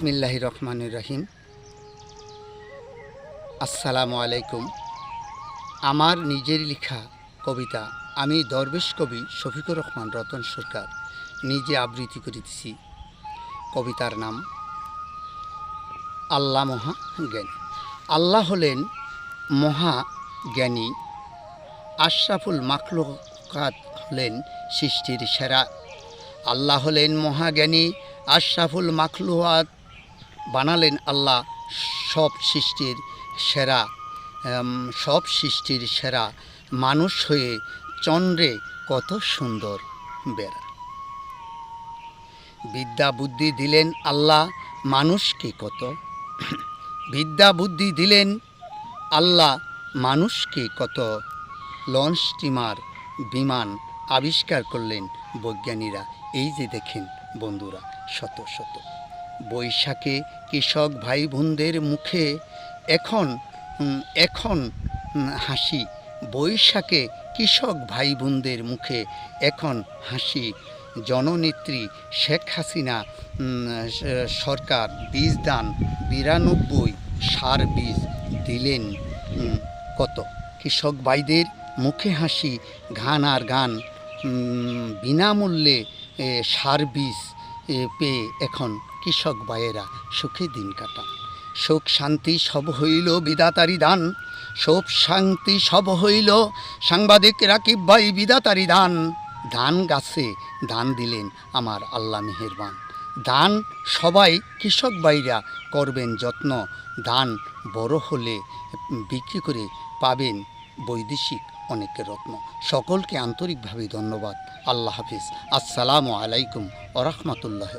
বিসমিল্লাহ রহমানুর রহিম। আসসালামু আলাইকুম। আমার নিজের লেখা কবিতা আমি দরবেশ কবি শফিকুর রহমান রতন সরকার নিজে আবৃত্তি করিতেছি। কবিতার নাম, আল্লাহ মহা জ্ঞানী। আল্লাহ হলেন মহা জ্ঞানী। আশরাফুল মাখলুকাত হলেন সৃষ্টির সেরা। আল্লাহ হলেন মহাজ্ঞানী আশরাফুল মাখলুয়াত বানালেন আল্লাহ সব সৃষ্টির সেরা সব সৃষ্টির সেরা মানুষ হয়ে চন্দ্রে কত সুন্দর বেড়া। বিদ্যা বুদ্ধি দিলেন আল্লাহ মানুষকে কত। বিদ্যা বুদ্ধি দিলেন আল্লাহ মানুষকে কত। লঞ্চ স্টিমার বিমান আবিষ্কার করলেন বৈজ্ঞানীরা এই যে দেখেন বন্ধুরা, শত শত। বৈশাখে কৃষক ভাই বোনদের মুখে এখন এখন হাসি। বৈশাখে কৃষক ভাই বোনদের মুখে এখন হাসি। জননেত্রী শেখ হাসিনা সরকার বীজ দান, বিরানব্বই সার বীজ দিলেন কত? কৃষক ভাইদের মুখে হাসি গান আর গান বিনামূল্যে সার বীজ পেয়ে এখন কৃষক ভাইয়েরা, সুখে দিন কাটান। সুখ শান্তি সব হইল বিদাতারি দান। সব শান্তি সব হইল সাংবাদিক রাকিব ভাই বিদাতারি দান। ধান গাছে দান দিলেন আমার আল্লাহ মেহেরবান। দান সবাই কৃষক ভাইরা করবেন যত্ন। দান বড় হলে বিক্রি করে পাবেন বৈদেশিক অনেক রত্ন। সকলকে আন্তরিকভাবে ধন্যবাদ। আল্লাহ হাফিজ। আসসালামু আলাইকুম ওরহমতুল্লাহ